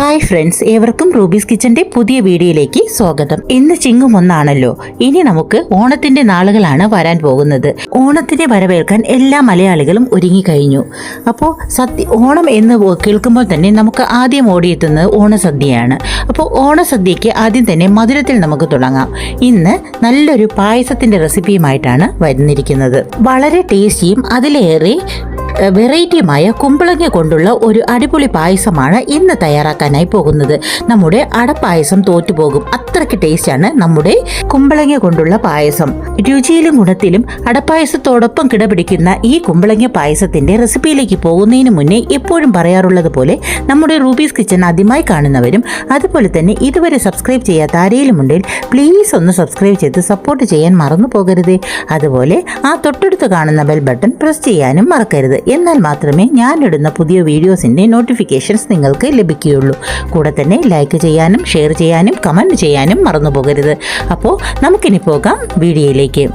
Hi friends ഏവർക്കും rubies കിച്ചന്റെ പുതിയ വീഡിയോയിലേക്ക് സ്വാഗതം. ഇന്ന് ചിങ്ങും ഒന്നാണല്ലോ. ഇനി നമുക്ക് ഓണത്തിന്റെ നാളുകളാണ് വരാൻ പോകുന്നത്. ഓണത്തിനെ വരവേൽക്കാൻ എല്ലാ മലയാളികളും ഒരുങ്ങി കഴിഞ്ഞു അപ്പോൾ സദ്യ ഓണം എന്ന് കേൾക്കുമ്പോൾ തന്നെ നമുക്ക് ആദ്യം ഓടിയെത്തുന്നത് ഓണസദ്യയാണ്. അപ്പോൾ ഓണസദ്യക്ക് ആദ്യം തന്നെ മധുരത്തിൽ നമുക്ക് തുടങ്ങാം. ഇന്ന് നല്ലൊരു പായസത്തിന്റെ റെസിപ്പിയുമായിട്ടാണ് വരുന്നിരിക്കുന്നത് വളരെ ടേസ്റ്റിയും അതിലേറെ വെറൈറ്റിയുമായ കുമ്പളങ്ങ കൊണ്ടുള്ള ഒരു അടിപൊളി പായസമാണ് ഇന്ന് തയ്യാറാക്കാനായി പോകുന്നത്. നമ്മുടെ അടപ്പായസം തോറ്റുപോകും. അത്രയ്ക്ക് ടേസ്റ്റാണ് നമ്മുടെ കുമ്പളങ്ങ കൊണ്ടുള്ള പായസം. രുചിയിലും ഗുണത്തിലും അടപ്പായസത്തോടൊപ്പം കിടപിടിക്കുന്ന ഈ കുമ്പളങ്ങ പായസത്തിന്റെ റെസിപ്പിയിലേക്ക് പോകുന്നതിന് മുന്നേ എപ്പോഴും പറയാറുള്ളത് പോലെ നമ്മുടെ റൂബീസ് കിച്ചൺ ആദ്യമായി കാണുന്നവരും അതുപോലെ തന്നെ ഇതുവരെ സബ്സ്ക്രൈബ് ചെയ്യാത്ത ആരെങ്കിലുമുണ്ടെങ്കിൽ പ്ലീസ് ഒന്ന് സബ്സ്ക്രൈബ് ചെയ്ത് സപ്പോർട്ട് ചെയ്യാൻ മറന്നു പോകരുത്. അതുപോലെ ആ തൊട്ടടുത്ത് കാണുന്ന ബെൽ ബട്ടൺ പ്രസ് ചെയ്യാനും മറക്കരുത്. എന്നാൽ മാത്രമേ ഞാനിടുന്ന പുതിയ വീഡിയോസിന്റെ നോട്ടിഫിക്കേഷൻസ് നിങ്ങൾക്ക് ലഭിക്കുകയുള്ളൂ. കൂടെ തന്നെ ലൈക്ക് ചെയ്യാനും ഷെയർ ചെയ്യാനും കമന്റ് ചെയ്യാനും മറന്നു പോകരുത് അപ്പോൾ നമുക്കിനി പോകാം വീഡിയോയിലേക്ക്.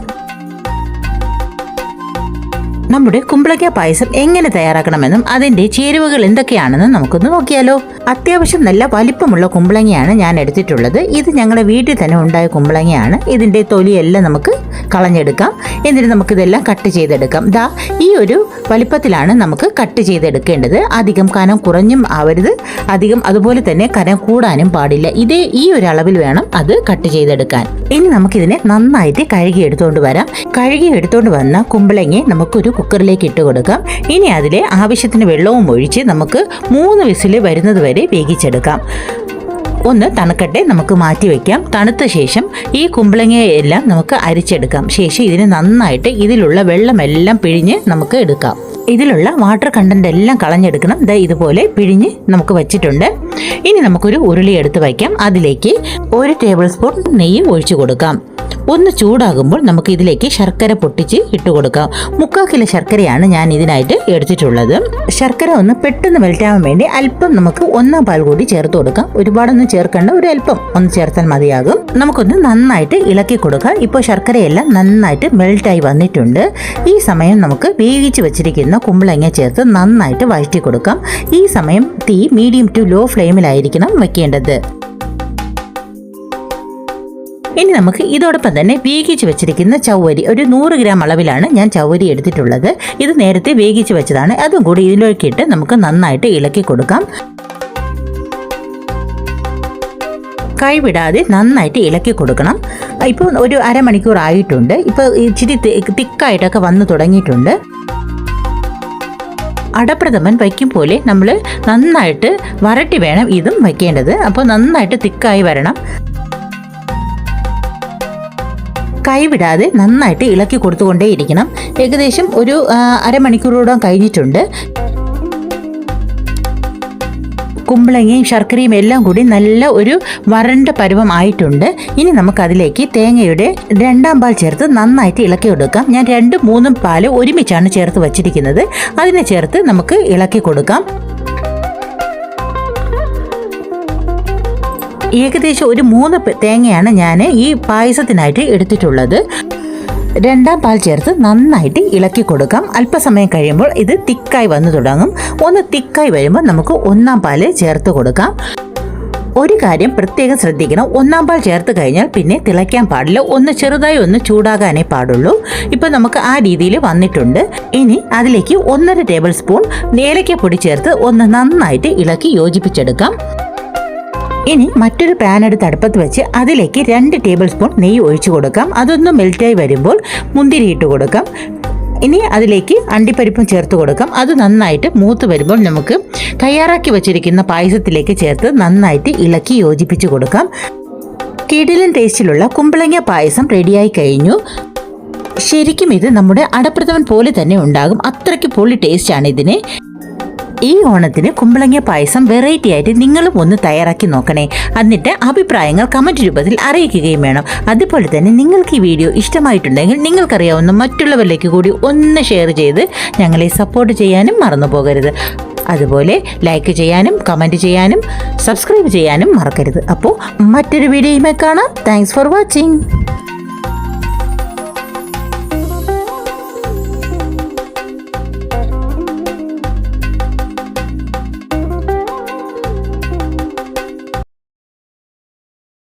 നമ്മുടെ കുമ്പളക്ക പായസം എങ്ങനെ തയ്യാറാക്കണമെന്നും അതിന്റെ ചേരുവകൾ എന്തൊക്കെയാണെന്നും നമുക്കൊന്ന് നോക്കിയാലോ. അത്യാവശ്യം നല്ല വലിപ്പമുള്ള കുമ്പളങ്ങയാണ് ഞാൻ എടുത്തിട്ടുള്ളത്. ഇത് ഞങ്ങളുടെ വീട്ടിൽ തന്നെ ഉണ്ടായ കുമ്പളങ്ങയാണ്. ഇതിന്റെ തൊലിയെല്ലാം നമുക്ക് കളഞ്ഞെടുക്കാം. എന്നിട്ട് നമുക്ക് ഇതെല്ലാം കട്ട് ചെയ്തെടുക്കാം. ദാ ഈ ഒരു വലിപ്പത്തിലാണ് നമുക്ക് കട്ട് ചെയ്തെടുക്കേണ്ടത്. അധികം കനം കുറഞ്ഞും ആവരുത്. അധികം അതുപോലെ തന്നെ കനം കൂടാനും പാടില്ല. ഇതേ ഈ ഒരു അളവിൽ വേണം അത് കട്ട് ചെയ്തെടുക്കാൻ. ഇനി നമുക്കിതിനെ നന്നായിട്ട് കഴുകി എടുത്തുകൊണ്ട് വരാം. കഴുകി എടുത്തുകൊണ്ട് വന്ന കുമ്പളങ്ങയെ നമുക്കൊരു കുക്കറിലേക്ക് ഇട്ട് കൊടുക്കാം. ഇനി അതിലെ ആവശ്യത്തിന് വെള്ളവും ഒഴിച്ച് നമുക്ക് മൂന്ന് വിസിൽ വരുന്നത് വരെ വേവിച്ചെടുക്കാം. ഒന്ന് തണുക്കട്ടെ നമുക്ക് മാറ്റി വയ്ക്കാം തണുത്ത ശേഷം ഈ കുമ്പളങ്ങയെല്ലാം നമുക്ക് അരിച്ചെടുക്കാം. ശേഷം ഇതിന് നന്നായിട്ട് ഇതിലുള്ള വെള്ളമെല്ലാം പിഴിഞ്ഞ് നമുക്ക് എടുക്കാം. ഇതിലുള്ള വാട്ടർ കണ്ടന്റ് എല്ലാം കളഞ്ഞെടുക്കണം. ദ ഇതുപോലെ പിഴിഞ്ഞ് നമുക്ക് വെച്ചിട്ടുണ്ട്. ഇനി നമുക്കൊരു ഉരുളി എടുത്ത് വയ്ക്കാം. അതിലേക്ക് ഒരു ടേബിൾ സ്പൂൺ നെയ്യ് ഒഴിച്ചു കൊടുക്കാം. ഒന്ന് ചൂടാകുമ്പോൾ നമുക്ക് ഇതിലേക്ക് ശർക്കര പൊട്ടിച്ച് ഇട്ട് കൊടുക്കാം. മുക്കാൽ കിലോ ശർക്കരയാണ് ഞാൻ ഇതിനായിട്ട് എടുത്തിട്ടുള്ളത്. ശർക്കര ഒന്ന് പെട്ടെന്ന് മെൽറ്റാവാൻ വേണ്ടി അല്പം നമുക്ക് ഒന്നാം പാൽ കൂടി ചേർത്ത് കൊടുക്കാം. ഒരുപാടൊന്നും ചേർക്കേണ്ട ഒരു അല്പം ഒന്ന് ചേർത്താൽ മതിയാകും. നമുക്കൊന്ന് നന്നായിട്ട് ഇളക്കി കൊടുക്കാം. ഇപ്പോൾ ശർക്കരയെല്ലാം നന്നായിട്ട് മെൽറ്റായി വന്നിട്ടുണ്ട്. ഈ സമയം നമുക്ക് വേവിച്ച് വെച്ചിരിക്കുന്ന കുമ്പളങ്ങ ചേർത്ത് നന്നായിട്ട് വഴറ്റി കൊടുക്കാം. ഈ സമയം തീ മീഡിയം ടു ലോ ഫ്ലെയിമിലായിരിക്കണം വെക്കേണ്ടത്. ഇനി നമുക്ക് ഇതോടൊപ്പം തന്നെ വേഗിച്ച് വെച്ചിരിക്കുന്ന ചവ്വരി ഒരു നൂറ് ഗ്രാം അളവിലാണ് ഞാൻ ചവ്വരി എടുത്തിട്ടുള്ളത്. ഇത് നേരത്തെ വേഗിച്ച് വെച്ചതാണ്. അതും കൂടി ഇതിലേക്ക് ഇട്ട് നമുക്ക് നന്നായിട്ട് ഇളക്കി കൊടുക്കാം. കൈവിടാതെ നന്നായിട്ട് ഇളക്കി കൊടുക്കണം. ഇപ്പോൾ ഒരു അരമണിക്കൂർ ആയിട്ടുണ്ട്. ഇപ്പോൾ ഇച്ചിരി തിക്കായിട്ടൊക്കെ വന്നു തുടങ്ങിയിട്ടുണ്ട്. അടപ്രഥമൻ വയ്ക്കും പോലെ നമ്മൾ നന്നായിട്ട് വരട്ടി വേണം ഇതും വയ്ക്കേണ്ടത്. അപ്പോൾ നന്നായിട്ട് തിക്കായി വരണം. കൈവിടാതെ നന്നായിട്ട് ഇളക്കി കൊടുത്തുകൊണ്ടേയിരിക്കണം. ഏകദേശം ഒരു അരമണിക്കൂറോളം കഴിഞ്ഞിട്ടുണ്ട്. കുമ്പളങ്ങയും ശർക്കരയും എല്ലാം കൂടി നല്ല ഒരു വരണ്ട പരുവം ആയിട്ടുണ്ട്. ഇനി നമുക്കതിലേക്ക് തേങ്ങയുടെ രണ്ടാം പാൽ ചേർത്ത് നന്നായിട്ട് ഇളക്കി കൊടുക്കാം. ഞാൻ രണ്ടും മൂന്നും പാൽ ഒരുമിച്ചാണ് ചേർത്ത് വച്ചിരിക്കുന്നത്. അതിനെ ചേർത്ത് നമുക്ക് ഇളക്കി കൊടുക്കാം. ഏകദേശം ഒരു മൂന്ന് തേങ്ങയാണ് ഞാൻ ഈ പായസത്തിനായിട്ട് എടുത്തിട്ടുള്ളത്. രണ്ടാം പാൽ ചേർത്ത് നന്നായിട്ട് ഇളക്കി കൊടുക്കാം. അല്പസമയം കഴിയുമ്പോൾ ഇത് തിക്കായി വന്നു തുടങ്ങും. ഒന്ന് തിക്കായി വരുമ്പോൾ നമുക്ക് ഒന്നാം പാൽ ചേർത്ത് കൊടുക്കാം. ഒരു കാര്യം പ്രത്യേകം ശ്രദ്ധിക്കണം. ഒന്നാം പാൽ ചേർത്ത് കഴിഞ്ഞാൽ പിന്നെ തിളയ്ക്കാൻ പാടില്ല. ഒന്ന് ചെറുതായി ഒന്ന് ചൂടാകാനേ പാടുള്ളൂ. ഇപ്പോൾ നമുക്ക് ആ രീതിയിൽ വന്നിട്ടുണ്ട്. ഇനി അതിലേക്ക് ഒന്നര ടേബിൾ സ്പൂൺ ഏലക്കപ്പൊടി ചേർത്ത് ഒന്ന് നന്നായിട്ട് ഇളക്കി യോജിപ്പിച്ചെടുക്കാം. ഇനി മറ്റൊരു പാൻ എടുത്ത് അടുപ്പത്ത് വെച്ച് അതിലേക്ക് രണ്ട് ടേബിൾ സ്പൂൺ നെയ്യ് ഒഴിച്ചു കൊടുക്കാം. അതൊന്ന് മെൽറ്റായി വരുമ്പോൾ മുന്തിരി ഇട്ട് കൊടുക്കാം. ഇനി അതിലേക്ക് അണ്ടിപ്പരിപ്പും ചേർത്ത് കൊടുക്കാം. അത് നന്നായിട്ട് മൂത്ത് വരുമ്പോൾ നമുക്ക് തയ്യാറാക്കി വെച്ചിരിക്കുന്ന പായസത്തിലേക്ക് ചേർത്ത് നന്നായിട്ട് ഇളക്കി യോജിപ്പിച്ച് കൊടുക്കാം. കിടിലൻ ടേസ്റ്റിലുള്ള കുമ്പളങ്ങ പായസം റെഡിയായി കഴിഞ്ഞു. ശരിക്കും ഇത് നമ്മുടെ അടപ്രഥമൻ പോലെ തന്നെ ഉണ്ടാകും. അത്രയ്ക്ക് പൊളി ടേസ്റ്റാണ് ഇതിന്. ഈ ഓണത്തിന് കുമ്പളങ്ങ പായസം വെറൈറ്റി ആയിട്ട് നിങ്ങളും ഒന്ന് തയ്യാറാക്കി നോക്കണേ. എന്നിട്ട് അഭിപ്രായങ്ങൾ കമന്റ് രൂപത്തിൽ അറിയിക്കുകയും വേണം. അതുപോലെ തന്നെ നിങ്ങൾക്ക് ഈ വീഡിയോ ഇഷ്ടമായിട്ടുണ്ടെങ്കിൽ നിങ്ങൾക്കറിയാവുന്ന മറ്റുള്ളവരിലേക്ക് കൂടി ഒന്ന് ഷെയർ ചെയ്ത് ഞങ്ങളെ സപ്പോർട്ട് ചെയ്യാനും മറന്നു പോകരുത്. അതുപോലെ ലൈക്ക് ചെയ്യാനും കമന്റ് ചെയ്യാനും സബ്സ്ക്രൈബ് ചെയ്യാനും മറക്കരുത്. അപ്പോൾ മറ്റൊരു വീഡിയോയുമായി കാണാം. Thanks for watching